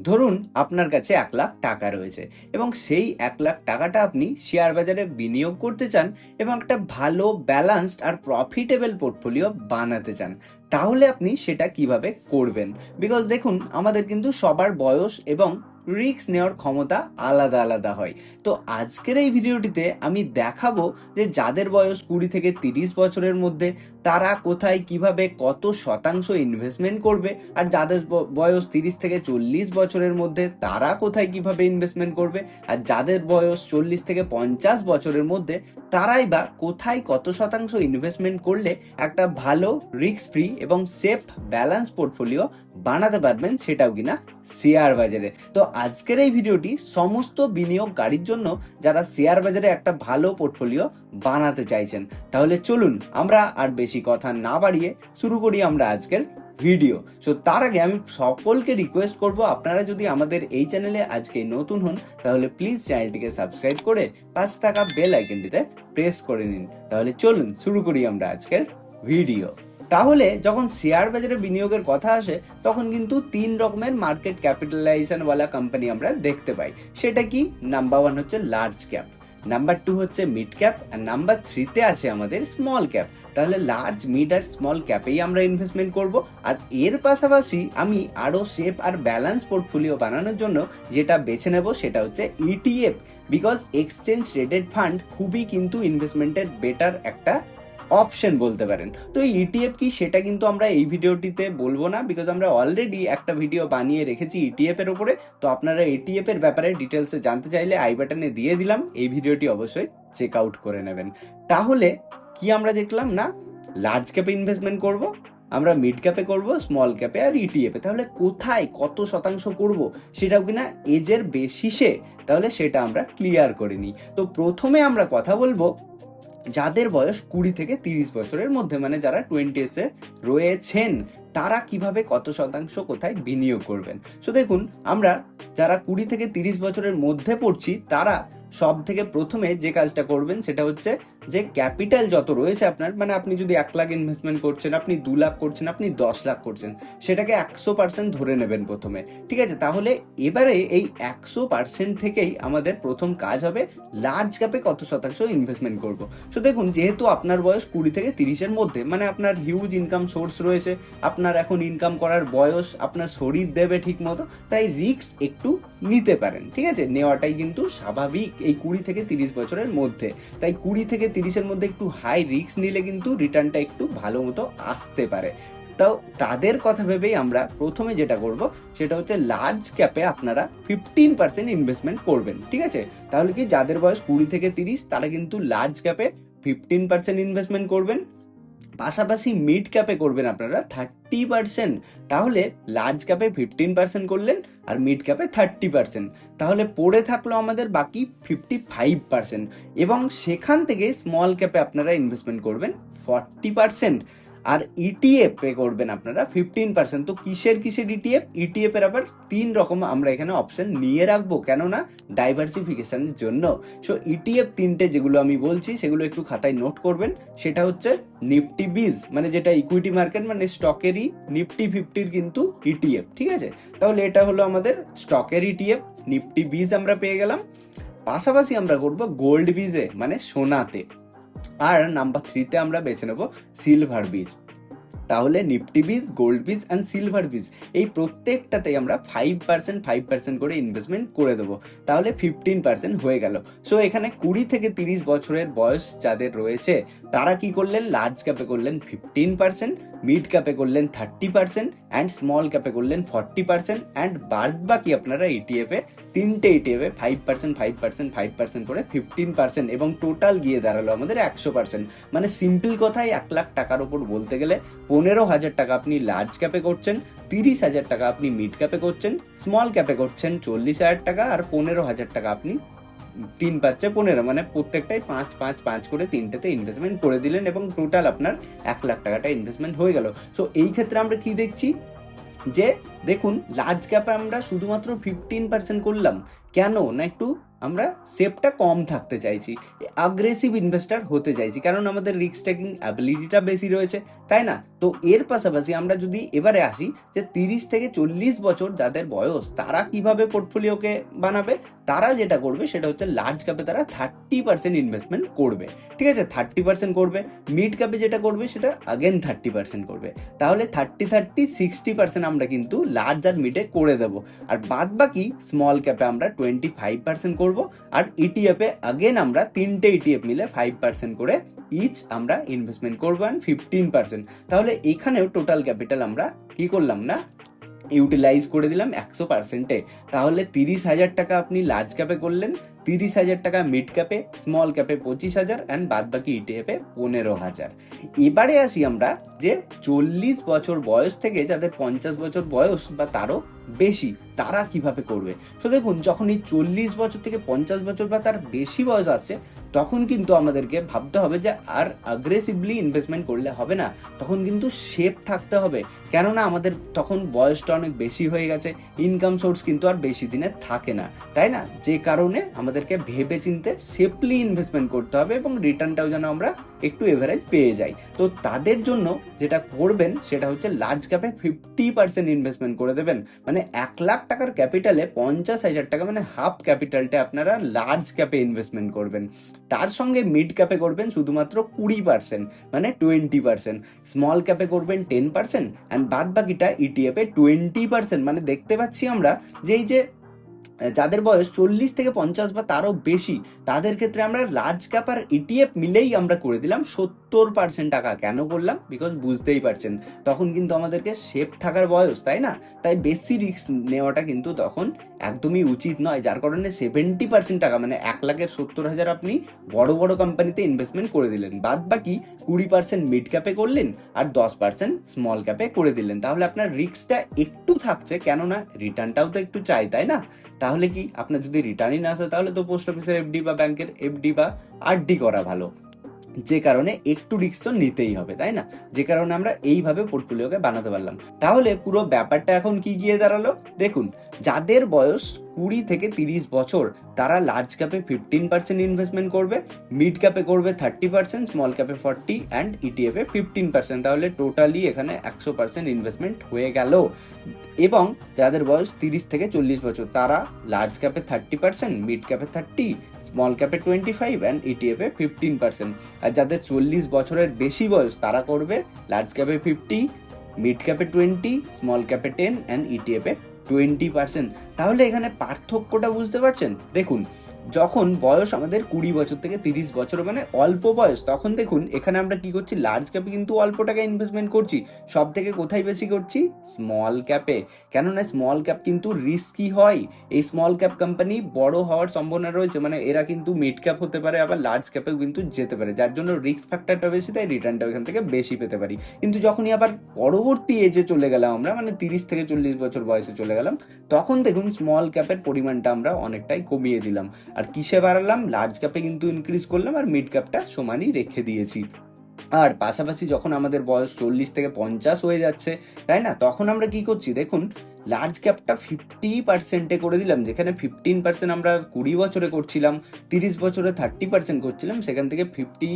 ধরুন আপনার কাছে এক লাখ টাকা রয়েছে এবং সেই এক লাখ টাকাটা আপনি শেয়ার বাজারে বিনিয়োগ করতে চান এবং একটা ভালো ব্যালান্সড আর প্রফিটেবল পোর্টফোলিও বানাতে চান, তাহলে আপনি সেটা কীভাবে করবেন? বিকজ দেখুন, আমাদের কিন্তু সবার বয়স এবং রিস্ক নেওয়ার ক্ষমতা আলাদা আলাদা হয়। তো আজকের এই ভিডিওটিতে আমি দেখাবো যে যাদের বয়স কুড়ি থেকে তিরিশ বছরের মধ্যে তারা কোথায় কীভাবে কত শতাংশ ইনভেস্টমেন্ট করবে আর যাদের বয়স তিরিশ থেকে চল্লিশ বছরের মধ্যে তারা কোথায় কীভাবে ইনভেস্টমেন্ট করবে আর যাদের বয়স চল্লিশ থেকে পঞ্চাশ বছরের মধ্যে তারাই বা কোথায় কত শতাংশ ইনভেস্টমেন্ট করলে একটা ভালো রিস্ক ফ্রি এবং সেফ ব্যালেন্স পোর্টফোলিও বানাতে পারবেন সেটাও কিনা শেয়ার বাজারে। তো আজকের এই ভিডিওটি সমস্ত বিনিয়োগকারীর জন্য যারা শেয়ার বাজারে একটা ভালো পোর্টফোলিও বানাতে চাইছেন। তাহলে চলুন আমরা আর বেশি কথা না বাড়িয়ে শুরু করি আমরা আজকের ভিডিও। সো তার আগে আমি সকলকে রিকোয়েস্ট করব, আপনারা যদি আমাদের এই চ্যানেলে আজকে নতুন হন, তাহলে প্লিজ চ্যানেলটিকে সাবস্ক্রাইব করে পাশে থাকা বেল আইকনটিতে প্রেস করে নিন। তাহলে চলুন শুরু করি আমরা আজকের ভিডিও। তাহলে যখন শেয়ার বাজারে বিনিয়োগের কথা আসে, তখন কিন্তু তিন রকমের মার্কেট ক্যাপিটালাইজেশনওয়ালা কোম্পানি আমরা দেখতে পাই। সেটা কি? নাম্বার ওয়ান হচ্ছে লার্জ ক্যাপ নাম্বার টু হচ্ছে মিড ক্যাপ আর নাম্বার থ্রিতে আছে আমাদের স্মল ক্যাপ তাহলে লার্জ মিড আর স্মল ক্যাপেই আমরা ইনভেস্টমেন্ট করব। আর এর পাশাপাশি আমি আরও সেফ আর ব্যালেন্স পোর্টফোলিও বানানোর জন্য যেটা বেছে নেব সেটা হচ্ছে ETF because exchange traded fund খুবই কিন্তু ইনভেস্টমেন্টের বেটার একটা অপশন বলতে পারেন। তো এই ইটিএফ কি সেটা কিন্তু আমরা এই ভিডিওটিতে বলব না বিকজ আমরা অলরেডি একটা ভিডিও বানিয়ে রেখেছি ইটিএফ এর উপরে। তো আপনারা এটিএফ এর ব্যাপারে ডিটেলসে জানতে চাইলে আই বাটনে দিয়ে দিলাম, এই ভিডিওটি অবশ্যই চেক আউট করে নেবেন। তাহলে কি আমরা দেখলাম না? লার্জ ক্যাপে ইনভেস্টমেন্ট করব, আমরা মিড ক্যাপে করব স্মল ক্যাপে আর ইটিএফে তাহলে কোথায় কত শতাংশ করব সেটাও কিনা এজের বেসিসে তাহলে সেটা আমরা ক্লিয়ার করে নিই। তো প্রথমে আমরা কথা বলব যাদের বয়স কুড়ি থেকে তিরিশ বছরের মধ্যে মানে যারা টোয়েন্টি এসে রয়েছেন, তারা কীভাবে কত শতাংশ কোথায় বিনিয়োগ করবেন? সো দেখুন, আমরা যারা কুড়ি থেকে তিরিশ বছরের মধ্যে পড়ছি, তারা সব থেকে প্রথমে যে কাজটা করবেন, সেটা হচ্ছে যে ক্যাপিটাল যত রয়েছে আপনার মানে আপনি যদি এক লাখ ইনভেস্টমেন্ট করছেন, আপনি দু লাখ করছেন, আপনি দশ লাখ করছেন, সেটাকে একশো পার্সেন্ট ধরে নেবেন প্রথমে। ঠিক আছে? তাহলে এবারে এই একশো পার্সেন্ট থেকেই আমাদের প্রথম কাজ হবে লার্জ ক্যাপে কত শতাংশ ইনভেস্টমেন্ট করব। সো দেখুন, যেহেতু আপনার বয়স কুড়ি থেকে তিরিশের মধ্যে মানে আপনার হিউজ ইনকাম সোর্স রয়েছে, আপনার এখন ইনকাম করার বয়স, আপনার শরীর দেবে ঠিক মতো তাই রিস্ক একটু নিতে পারেন। ঠিক আছে? নেওয়াটাই কিন্তু স্বাভাবিক এই কুড়ি থেকে তিরিশ বছরের মধ্যে। তাই কুড়ি থেকে তিরিশের মধ্যে একটু হাই রিস্ক নিলে কিন্তু রিটার্নটা একটু ভালো মতো আসতে পারে। তাও তাদের কথা ভেবেই আমরা প্রথমে যেটা করব, সেটা হচ্ছে লার্জ ক্যাপে আপনারা ফিফটিন পার্সেন্ট ইনভেস্টমেন্ট করবেন, ঠিক আছে? তাহলে কি যাদের বয়স কুড়ি থেকে তিরিশ, তারা কিন্তু লার্জ ক্যাপে ফিফটিন পার্সেন্ট ইনভেস্টমেন্ট করবেন। পাশাপাশি মিড ক্যাপে করবেন আপনারা থার্টি পার্সেন্ট। তাহলে লার্জ ক্যাপে ফিফটিন পার্সেন্ট করলেন আর মিড ক্যাপে থার্টি পার্সেন্ট। তাহলে পড়ে থাকল আমাদের বাকি ফিফটি ফাইভ পার্সেন্ট। এবং সেখান থেকে স্মল ক্যাপে আপনারা ইনভেস্টমেন্ট করবেন ফর্টি পার্সেন্ট। আর ইটিএফ পে করবেন আপনারা ফিফটিন পার্সেন্ট তো কিসের কিসের E ইটিএফ ইটিএফ এর আবার তিন রকম আমরা এখানে অপশন নিয়ে রাখব, কেননা ডাইভার্সিফিকেশনের জন্য। সো ইটিএফ তিনটে যেগুলো আমি বলছি, সেগুলো একটু খাতায় নোট করবেন। সেটা হচ্ছে নিফটি বিজ মানে যেটা ইকুইটি মার্কেট মানে স্টকেরই নিফটি ফিফটির কিন্তু ইটিএফ ঠিক আছে? তাহলে এটা হলো আমাদের স্টকের ইটিএফ নিফটি বিজ আমরা পেয়ে গেলাম। পাশাপাশি আমরা করব গোল্ড বিজে মানে সোনাতে। আর নাম্বার থ্রিতে আমরা বেছে নেব সিলভার বীজ তাহলে নিফটি বীজ, গোল্ড বীজ অ্যান্ড সিলভার বীজ, এই প্রত্যেকটাতেই আমরা ফাইভ পার্সেন্ট ফাইভ পার্সেন্ট করে ইনভেস্টমেন্ট করে দেবো। তাহলে ফিফটিন পার্সেন্ট হয়ে গেল। সো এখানে কুড়ি থেকে তিরিশ বছরের বয়স যাদের রয়েছে, তারা কি করলেন? লার্জ ক্যাপে করলেন ফিফটিন পার্সেন্ট মিড ক্যাপে করলেন থার্টি পার্সেন্ট অ্যান্ড স্মল ক্যাপে করলেন ফর্টি পার্সেন্ট অ্যান্ড বাদ বাকি আপনারা ইটিএফে তিনটে ইটিএফে five percent five percent five percent করে ফিফটিন পার্সেন্ট এবং টোটাল গিয়ে দাঁড়াল আমাদের একশো পার্সেন্ট মানে সিম্পল কথাই এক লাখ টাকার ওপর বলতে গেলে পনেরো হাজার টাকা আপনি লার্জ ক্যাপে করছেন, তিরিশ হাজার টাকা আপনি মিড ক্যাপে করছেন স্মল ক্যাপে করছেন চল্লিশ হাজার টাকা আর পনেরো হাজার টাকা আপনি তিন পাঁচে পনেরো মানে প্রত্যেকটাই পাঁচ পাঁচ পাঁচ করে তিনটেতে ইনভেস্টমেন্ট করে দিলেন এবং টোটাল আপনার এক লাখ টাকাটা ইনভেস্টমেন্ট হয়ে গেল। সো এই ক্ষেত্রে আমরা কি দেখছি? যে দেখুন লার্জ ক্যাপে আমরা শুধুমাত্র ফিফটিন পার্সেন্ট করলাম। কেন? না একটু আমরা সেফটা কম থাকতে চাইছি আগ্রেসিভ ইনভেস্টার হতে চাইছি, কারণ আমাদের রিস্ক টেকিং অ্যাবিলিটিটা বেশি রয়েছে, তাই না? তো এর পাশাপাশি আমরা যদি এবারে আসি যে তিরিশ থেকে চল্লিশ বছর যাদের বয়স, তারা কীভাবে পোর্টফোলিওকে বানাবে? তারা যেটা করবে সেটা হচ্ছে লার্জ ক্যাপে তারা থার্টি পার্সেন্ট ইনভেস্টমেন্ট করবে। ঠিক আছে? থার্টি পার্সেন্ট করবে। মিড ক্যাপে যেটা করবে সেটা আগেন থার্টি পার্সেন্ট করবে। তাহলে থার্টি থার্টি সিক্সটি পার্সেন্ট আমরা কিন্তু লার্জ আর মিডে করে দেবো। আর বাদ বাকি স্মল ক্যাপে আমরা টোয়েন্টি ফাইভ পার্সেন্ট করব। আর ইটিএফে আগেন আমরা তিনটে ইটিএফ নিলে ফাইভ পার্সেন্ট করে ইচ আমরা ইনভেস্টমেন্ট করব অ্যান্ড ফিফটিন পার্সেন্ট তাহলে এখানেও টোটাল ক্যাপিটাল আমরা কি করলাম না ইউটিলাইজ করে দিলাম একশো পার্সেন্টে তাহলে তিরিশ হাজার টাকা আপনি লার্জ ক্যাপে করলেন, তিরিশ হাজার টাকা মিড ক্যাপে স্মল ক্যাপে পঁচিশ হাজার অ্যান্ড বাদ বাকি ইটিএফে পনেরো হাজার। এবারে আসি আমরা যে চল্লিশ বছর বয়স থেকে যাদের পঞ্চাশ বছর বয়স বা তারও বেশি, তারা কীভাবে করবে? তো দেখুন, যখন এই চল্লিশ বছর থেকে পঞ্চাশ বছর বা তার বেশি বয়স আসছে, তখন কিন্তু আমাদেরকে ভাবতে হবে যে আর অ্যাগ্রেসিভলি ইনভেস্টমেন্ট করলে হবে না। তখন কিন্তু সেফ থাকতে হবে। কেননা আমাদের তখন বয়স বয়সটা অনেক বেশি হয়ে গেছে ইনকাম সোর্স কিন্তু আর বেশি দিনে থাকে না, তাই না? যে কারণে আমাদেরকে ভেবে চিনতে সেফলি ইনভেস্টমেন্ট করতে হবে এবং রিটার্নটাও যেন আমরা একটু এভারেজ পেয়ে যাই। তো তাদের জন্য যেটা করবেন সেটা হচ্ছে লার্জ ক্যাপে ফিফটি পার্সেন্ট ইনভেস্টমেন্ট করে দেবেন। মানে এক লাখ টাকার ক্যাপিটালে পঞ্চাশ হাজার টাকা মানে হাফ ক্যাপিটালটা আপনারা লার্জ ক্যাপে ইনভেস্টমেন্ট করবেন। তার সঙ্গে মিড ক্যাপে করবেন শুধুমাত্র কুড়ি পার্সেন্ট মানে টোয়েন্টি পার্সেন্ট স্মল ক্যাপে করবেন টেন পার্সেন্ট অ্যান্ড বাদ বাকিটা ইটিএফে টোয়েন্টি পার্সেন্ট মানে দেখতে পাচ্ছি আমরা যে এই যে যাদের বয়স চল্লিশ থেকে পঞ্চাশ বা তারও বেশি, তাদের ক্ষেত্রে আমরা লার্জ ক্যাপ আর ইটিএফ মিলেই আমরা করে দিলাম সত্তর পার্সেন্ট টাকা কেন করলাম? বিকজ বুঝতেই পারছেন। তখন কিন্তু আমাদেরকে সেফ থাকার বয়স, তাই না? তাই বেশি রিস্ক নেওয়াটা কিন্তু তখন একদমই উচিত নয়। যার কারণে সেভেন্টি পার্সেন্ট টাকা মানে এক লাখের সত্তর হাজার আপনি বড় বড় কোম্পানিতে ইনভেস্টমেন্ট করে দিলেন। বাদ বাকি কুড়ি পার্সেন্ট মিড ক্যাপে করলেন আর দশ পার্সেন্ট স্মল ক্যাপে করে দিলেন। তাহলে আপনার রিস্কটা একটু থাকছে, কেননা রিটার্নটাও তো একটু চাই, তাই না? তাহলে কি আপনার যদি রিটার্নই না আসে, তাহলে তো পোস্ট অফিসের এফডি বা ব্যাংকের এফডি বা আরডি করা ভালো। যে কারণে একটু রিস্ক তো নিতেই হবে, তাই না? যে কারণে আমরা এইভাবে পোর্টফোলিওকে বানাতে পারলাম। তাহলে পুরো ব্যাপারটা এখন কি গিয়ে দাঁড়াল? দেখুন, যাদের বয়স কুড়ি থেকে তিরিশ বছর, তারা লার্জ ক্যাপে ফিফটিন পার্সেন্ট ইনভেস্টমেন্ট করবে মিড ক্যাপে করবে থার্টি পার্সেন্ট স্মল ক্যাপে ফর্টি অ্যান্ড ইটিএফে ফিফটিন পার্সেন্ট তাহলে টোটালি এখানে একশো পার্সেন্ট ইনভেস্টমেন্ট হয়ে গেল। এবং যাদের বয়স তিরিশ থেকে চল্লিশ বছর, তারা লার্জ ক্যাপে থার্টি পার্সেন্ট মিড ক্যাপে থার্টি স্মল ক্যাপে টোয়েন্টি ফাইভ অ্যান্ড ইটিএফে ফিফটিন পার্সেন্ট আর যাদের চল্লিশ বছরের বেশি বয়স, তারা করবে লার্জ ক্যাপে ফিফটি মিড ক্যাপে টোয়েন্টি স্মল ক্যাপে টেন অ্যান্ড ইটিএফে টোয়েন্টি পার্সেন্ট তাহলে এখানে পার্থক্যটা বুঝতে পারছেন? দেখুন যখন বয়স আমাদের কুড়ি বছর থেকে তিরিশ বছর মানে অল্প বয়স, তখন দেখুন এখানে আমরা কি করছি? লার্জ ক্যাপে কিন্তু অল্প টাকা ইনভেস্টমেন্ট করছি। সব থেকে কোথায় বেশি করছি? স্মল ক্যাপে কেননা স্মল ক্যাপ কিন্তু রিস্কি হয়। এই স্মল ক্যাপ কোম্পানি বড় হওয়ার সম্ভাবনা রয়েছে। মানে এরা কিন্তু মিড ক্যাপ হতে পারে, আবার লার্জ ক্যাপেও কিন্তু যেতে পারে। যার জন্য রিস্ক ফ্যাক্টরটা বেশি, তাই রিটার্নটা এখান থেকে বেশি পেতে পারি। কিন্তু যখনই আবার পরবর্তী এজে চলে গেলাম আমরা মানে তিরিশ থেকে চল্লিশ বছর বয়সে চলে গেলাম, তখন দেখুন স্মল ক্যাপের পরিমাণটা আমরা অনেকটাই কমিয়ে দিলাম। আর কিসে বাড়ালাম? লার্জ ক্যাপে কিন্তু ইনক্রিজ করলাম আর মিড ক্যাপটা সমানই রেখে দিয়েছি। আর পাশাপাশি যখন আমাদের বয়স চল্লিশ থেকে পঞ্চাশ হয়ে যাচ্ছে, তাই না? তখন আমরা কি করছি? দেখুন লার্জ ক্যাপটা ফিফটি পার্সেন্টে করে দিলাম, যেখানে ফিফটিন পার্সেন্ট আমরা কুড়ি বছরে করছিলাম, তিরিশ বছরে থার্টি পার্সেন্ট করছিলাম, সেখান থেকে ফিফটি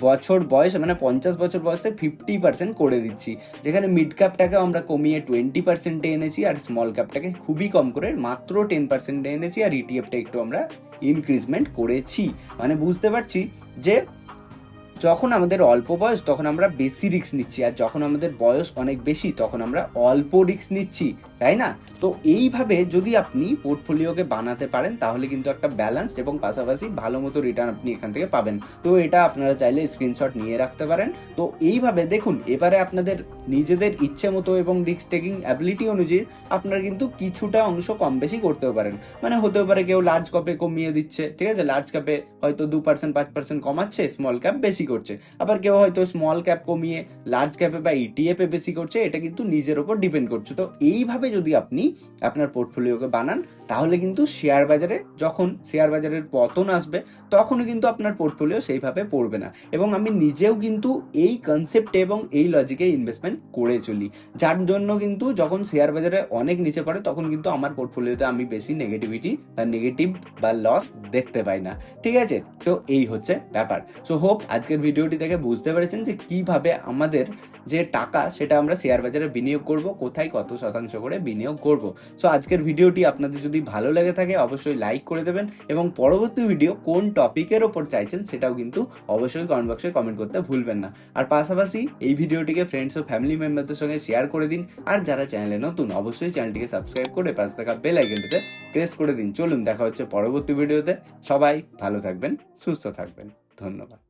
বছর বয়স মানে পঞ্চাশ বছর বয়সে ফিফটি পার্সেন্ট করে দিচ্ছি। যেখানে মিড ক্যাপটাকে আমরা কমিয়ে টোয়েন্টি পার্সেন্টে এনেছি আর স্মল ক্যাপটাকে খুবই কম করে মাত্র টেন পার্সেন্টে এনেছি আর ইটিএফটা একটু আমরা ইনক্রিজমেন্ট করেছি। মানে বুঝতে পারছি যে যখন আমাদের অল্প বয়স, তখন আমরা বেশি রিস্ক নিচ্ছি। আর যখন আমাদের বয়স অনেক বেশি, তখন আমরা অল্প রিস্ক নিচ্ছি, তাই না? তো এইভাবে যদি আপনি পোর্টফোলিওকে বানাতে পারেন, তাহলে কিন্তু একটা ব্যালেন্স এবং পাশাপাশি ভালো মতো রিটার্ন আপনি এখান থেকে পাবেন। তো এটা আপনারা চাইলে স্ক্রিনশট নিয়ে রাখতে পারেন। তো এইভাবে দেখুন, এবারে আপনাদের নিজেদের ইচ্ছে মতো এবং রিস্ক টেকিং অ্যাবিলিটি অনুযায়ী আপনারা কিন্তু কিছুটা অংশ কম বেশি করতেও পারেন। মানে হতেও পারে কেউ লার্জ কাপে কমিয়ে দিচ্ছে, ঠিক আছে? লার্জ কাপে হয়তো দু পার্সেন্ট পাঁচ পার্সেন্ট কমাচ্ছে স্মল ক্যাপ বেশি করছে। আবার কেউ হয়তো স্মল ক্যাপ কমিয়ে লার্জ ক্যাপে বা ইটিএফে বেশি করছে, এটা কিন্তু নিজের ওপর ডিপেন্ড করছে। তো এইভাবে যদি আপনি আপনার পোর্টফোলিওকে বানান, তাহলে কিন্তু শেয়ার বাজারে যখন শেয়ার বাজারের পতন আসবে, তখনও কিন্তু আপনার পোর্টফোলিও সেইভাবে পড়বে না। এবং আমি নিজেও কিন্তু এই কনসেপ্টে এবং এই লজিকে ইনভেস্টমেন্ট করে চলি। যার জন্য কিন্তু যখন শেয়ার বাজারে অনেক নিচে পড়ে, তখন কিন্তু আমার পোর্টফোলিওতে আমি বেশি নেগেটিভিটি বা নেগেটিভ বা লস দেখতে পাই না। ঠিক আছে? তো এই হচ্ছে ব্যাপার। সো হোপ আজকের ভিডিওটি দেখে বুঝতে পেরেছেন যে কীভাবে আমাদের যে টাকা, সেটা আমরা শেয়ার বাজারে বিনিয়োগ করব, কোথায় কত শতাংশ করে বিনিয়োগ করব। সো আজকের ভিডিওটি আপনাদের যদি ভালো লেগে থাকে, অবশ্যই লাইক করে দেবেন এবং পরবর্তী ভিডিও কোন টপিকের ওপর চাইছেন, সেটাও কিন্তু অবশ্যই কমেন্ট বক্সে কমেন্ট করতে ভুলবেন না। আর পাশাপাশি এই ভিডিওটিকে ফ্রেন্ডস ও ফ্যামিলি মেম্বারদের সঙ্গে শেয়ার করে দিন। আর যারা চ্যানেলে নতুন, অবশ্যই চ্যানেলটিকে সাবস্ক্রাইব করে পাশে থাকা বেল আইকনটিতে প্রেস করে দিন। চলুন, দেখা হচ্ছে পরবর্তী ভিডিওতে। সবাই ভালো থাকবেন, সুস্থ থাকবেন। ধন্যবাদ।